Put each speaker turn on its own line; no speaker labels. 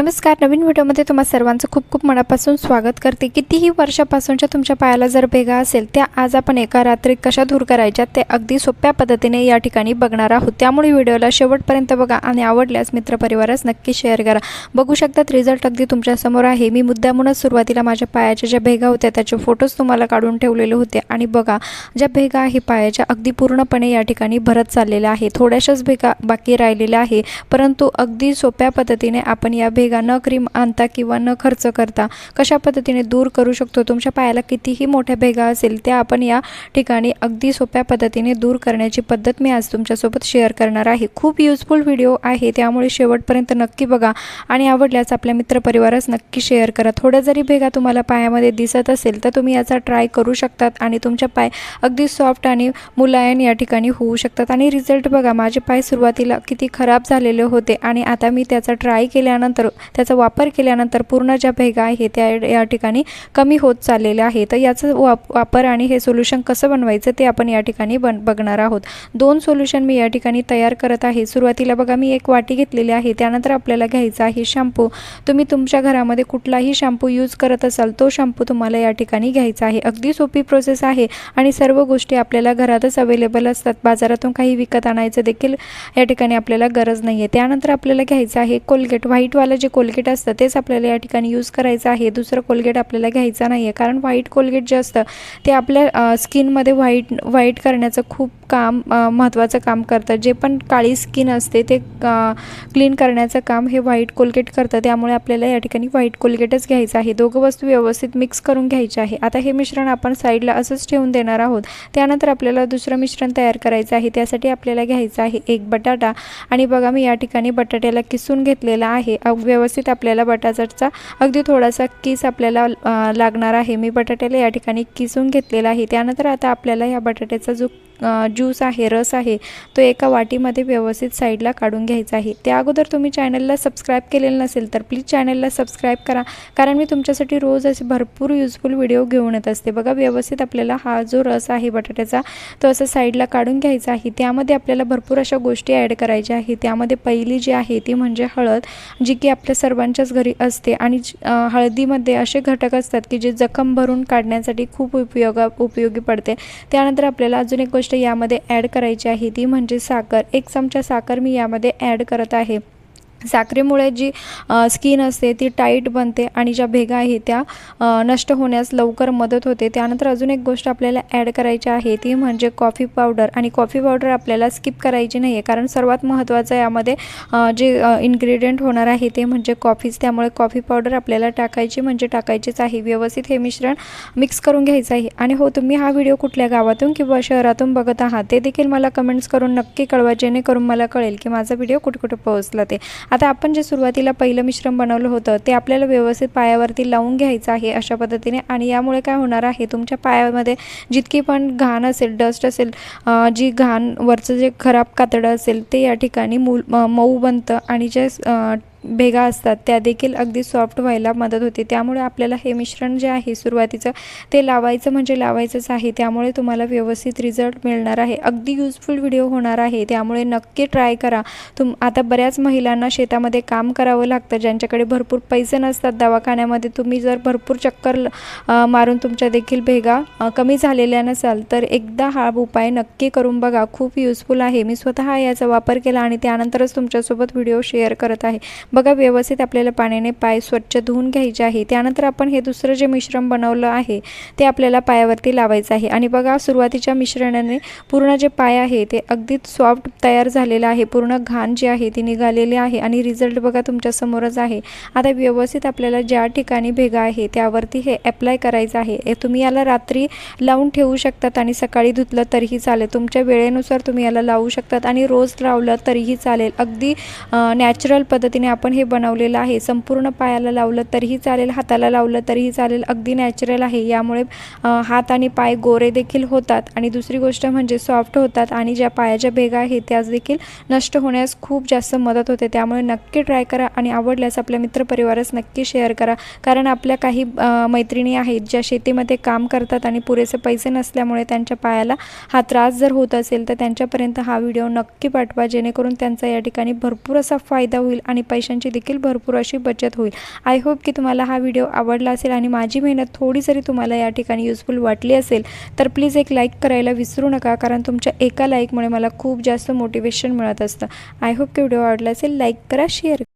नमस्कार नवीन व्हिडिओमध्ये तुम्हा सर्वांचं खूप खूप मनापासून स्वागत करते. कितीही वर्षापासूनच्या तुमच्या पायाला जर भेगा असेल त्या आज आपण एका रात्री कशा दूर करायच्या ते अगदी सोप्या पद्धतीने या ठिकाणी बघणार आहोत. त्यामुळे व्हिडिओला शेवटपर्यंत बघा आणि आवडल्यास मित्रपरिवारास नक्की शेअर करा. बघू शकतात रिझल्ट अगदी तुमच्यासमोर आहे. मी मुद्दामूनच सुरुवातीला माझ्या पायाच्या ज्या भेगा होत्या त्याचे फोटोज तुम्हाला काढून ठेवलेले होते आणि बघा ज्या भेगा आहे पायाच्या अगदी पूर्णपणे या ठिकाणी भरत चाललेल्या आहे थोड्याशाच भेगा बाकी राहिलेल्या आहे परंतु अगदी सोप्या पद्धतीने आपण या भेगा न क्रीम आणता किंवा न खर्च करता कशा पद्धतीने दूर करू शकतो? तुमच्या पायाला कितीही मोठ्या भेगा असेल त्या आपण या ठिकाणी अगदी सोप्या पद्धतीने दूर करण्याची पद्धत मी आज तुमच्यासोबत शेअर करणार आहे. खूप युजफुल व्हिडिओ आहे त्यामुळे शेवटपर्यंत नक्की बघा आणि आवडल्यास आपल्या मित्रपरिवारास नक्की शेअर करा. थोड्या जरी भेगा तुम्हाला पायामध्ये दिसत असेल तर तुम्ही याचा ट्राय करू शकतात आणि तुमच्या पाय अगदी सॉफ्ट आणि मुलायम या ठिकाणी होऊ शकतात. आणि रिझल्ट बघा माझे पाय सुरुवातीला किती खराब झालेले होते आणि आता मी त्याचा ट्राय केल्यानंतर त्याचा वापर केल्यानंतर पूर्ण ज्या भेगा आहे त्या या ठिकाणी कमी होत चाललेल्या आहे तर याचं वाप वापर आणि हे सोल्युशन कसं बनवायचं ते आपण या ठिकाणी बन बघणार आहोत. दोन सोल्युशन मी या ठिकाणी तयार करत आहे. सुरुवातीला बघा मी एक वाटी घेतलेली आहे. त्यानंतर आपल्याला घ्यायचा आहे शॅम्पू तुम्ही तुमच्या घरामध्ये कुठलाही शॅम्पू यूज करत असाल तो शॅम्पू तुम्हाला या ठिकाणी घ्यायचा आहे. अगदी सोपी प्रोसेस आहे आणि सर्व गोष्टी आपल्याला घरातच अवेलेबल असतात. बाजारातून काही विकत आणायचं देखील या ठिकाणी आपल्याला गरज नाही आहे त्यानंतर आपल्याला घ्यायचं आहे कोलगेट व्हाईटवाला जे कोलगेट असतं तेच आपल्याला या ठिकाणी यूज करायचं आहे. दुसरं कोलगेट आपल्याला घ्यायचा नाही आहे कारण व्हाईट कोलगेट जे असतं ते आपल्या स्किनमध्ये व्हाईट व्हाईट करण्याचं खूप काम महत्त्वाचं काम करतं. जे पण काळी स्किन असते ते क्लीन करण्याचं काम हे व्हाईट कोलगेट करतं. त्यामुळे आपल्याला या ठिकाणी व्हाईट कोलगेटच घ्यायचं आहे. दोघं वस्तू व्यवस्थित मिक्स करून घ्यायचे आहे. आता हे मिश्रण आपण साईडला असंच ठेवून देणार आहोत. त्यानंतर आपल्याला दुसरं मिश्रण तयार करायचं आहे. त्यासाठी आपल्याला घ्यायचं आहे एक बटाटा. आणि बघा मी या ठिकाणी बटाट्याला किसून घेतलेला आहे. व्यवस्थित आपल्याला बटाट्याचा अगदी थोडासा किस आपल्याला लागणार आहे. मी बटाट्याला या ठिकाणी किसून घेतलेला आहे. त्यानंतर आता आपल्याला या बटाट्याचा जो ज्यूस आहे रस आहे तो एका वाटीमध्ये व्यवस्थित साईडला काढून घ्यायचा आहे. त्या अगोदर तुम्ही चॅनलला सबस्क्राईब केलेलं नसेल तर प्लीज चॅनलला सबस्क्राईब करा. कारण मी तुमच्यासाठी रोज असे भरपूर युजफुल व्हिडिओ घेऊन येत असते. बघा व्यवस्थित आपल्याला हा जो रस आहे बटाट्याचा तो असं साईडला काढून घ्यायचा आहे. त्यामध्ये आपल्याला भरपूर अशा गोष्टी ॲड करायच्या आहे त्यामध्ये पहिली जी आहे ती म्हणजे हळद जी की आपल्या सर्वांच्याच घरी असते आणि हळदीमध्ये असे घटक असतात की जे जखम भरून काढण्यासाठी खूप उपयोगा उपयोगी पडते. त्यानंतर आपल्याला अजून एक गोष्ट गोष्ट यामध्ये ॲड करायची आहे ती म्हणजे साखर. एक चमचा साखर मी यामध्ये ॲड करत आहे. साखरेमुळे जी स्किन असते ती टाईट बनते आणि ज्या भेगा आहेत त्या नष्ट होण्यास लवकर मदत होते. त्यानंतर अजून एक गोष्ट आपल्याला ॲड करायची आहे ती म्हणजे कॉफी पावडर आणि कॉफी पावडर आपल्याला स्किप करायची नाही आहे कारण सर्वात महत्त्वाचं यामध्ये जे इन्ग्रेडियंट होणार आहे ते म्हणजे कॉफीच त्यामुळे कॉफी पावडर आपल्याला टाकायची म्हणजे टाकायचीच आहे. व्यवस्थित हे मिश्रण मिक्स करून घ्यायचं आहे. आणि हो तुम्ही हा व्हिडिओ कुठल्या गावातून किंवा शहरातून बघत आहात ते देखील मला कमेंट्स करून नक्की कळवा जेणेकरून मला कळेल की माझा व्हिडिओ कुठे कुठे पोहोचला ते. आता आपण जे सुरुवातीला पहिलं मिश्रण बनवलं होतं ते आपल्याला व्यवस्थित पायावरती लावून घ्यायचं आहे अशा पद्धतीने आणि यामुळे काय होणार आहे तुमच्या पायामध्ये जितकी पण घाण असेल डस्ट असेल जी घाण वरचं जे खराब कातडं असेल ते या ठिकाणी मूल मऊ बनतं आणि जे भेगा असतात त्या देखील अगदी सॉफ्ट व्हायला मदत होते. त्यामुळे आपल्याला हे मिश्रण जे आहे सुरुवातीचं ते लावायचं म्हणजे लावायचंच आहे. त्यामुळे तुम्हाला व्यवस्थित रिझल्ट मिळणार आहे. अगदी युजफुल व्हिडिओ होणार आहे. त्यामुळे नक्की ट्राय करा. तुम आता बऱ्याच महिलांना शेतामध्ये काम करावं लागतं. ज्यांच्याकडे भरपूर पैसे नसतात दवाखान्यामध्ये तुम्ही जर भरपूर चक्कर मारून तुमच्या देखील भेगा कमी झालेल्या नसाल तर एकदा हा उपाय नक्की करून बघा. खूप युजफुल आहे. मी स्वतः याचा वापर केला आणि त्यानंतरच तुमच्यासोबत व्हिडिओ शेअर करत आहे. बघा व्यवस्थित आपल्याला पाण्याने पाय स्वच्छ धुवून घ्यायचे आहे. त्यानंतर आपण हे दुसरं जे मिश्रण बनवलं आहे ते आपल्याला पायावरती लावायचं आहे. आणि बघा सुरुवातीच्या मिश्रणाने पूर्ण जे पाय आहे ते अगदी सॉफ्ट तयार झालेलं आहे. पूर्ण घाण जी आहे ती निघालेली आहे. आणि रिझल्ट बघा तुमच्यासमोरच आहे. आता व्यवस्थित आपल्याला ज्या ठिकाणी भेगा आहे त्यावरती हे अप्लाय करायचं आहे. तुम्ही याला रात्री लावून ठेवू शकतात आणि सकाळी धुतलं तरीही चालेल. तुमच्या वेळेनुसार तुम्ही याला लावू शकतात आणि रोज लावलं तरीही चालेल. अगदी नॅचरल पद्धतीने आपण हे बनवलेलं आहे. संपूर्ण पायाला लावलं तरीही चालेल हाताला लावलं तरीही चालेल. अगदी नॅचरल आहे. यामुळे हात आणि पाय गोरे देखील होतात. आणि दुसरी गोष्ट म्हणजे सॉफ्ट होतात आणि ज्या पायाच्या भेगा आहेत त्याच देखील नष्ट होण्यास खूप जास्त मदत होते. त्यामुळे नक्की ट्राय करा आणि आवडल्यास आपल्या मित्रपरिवारास नक्की शेअर करा. कारण आपल्या काही मैत्रिणी आहेत ज्या शेतीमध्ये काम करतात आणि पुरेसे पैसे नसल्यामुळे त्यांच्या पायाला हा त्रास जर होत असेल तर त्यांच्यापर्यंत हा व्हिडिओ नक्की पाठवा. जेणेकरून त्यांचा या ठिकाणी भरपूर असा फायदा होईल आणि पैसे पैशांची देखील भरपूर अशी बचत होईल. आय होप की तुम्हाला हा व्हिडिओ आवडला असेल आणि माझी मेहनत थोडी जरी तुम्हाला या ठिकाणी युजफुल वाटली असेल तर प्लीज एक लाईक करायला विसरू नका कारण तुमच्या एका लाईकमुळे मला खूप जास्त मोटिवेशन मिळत असतं. आय होप की व्हिडिओ आवडला असेल लाईक करा शेअर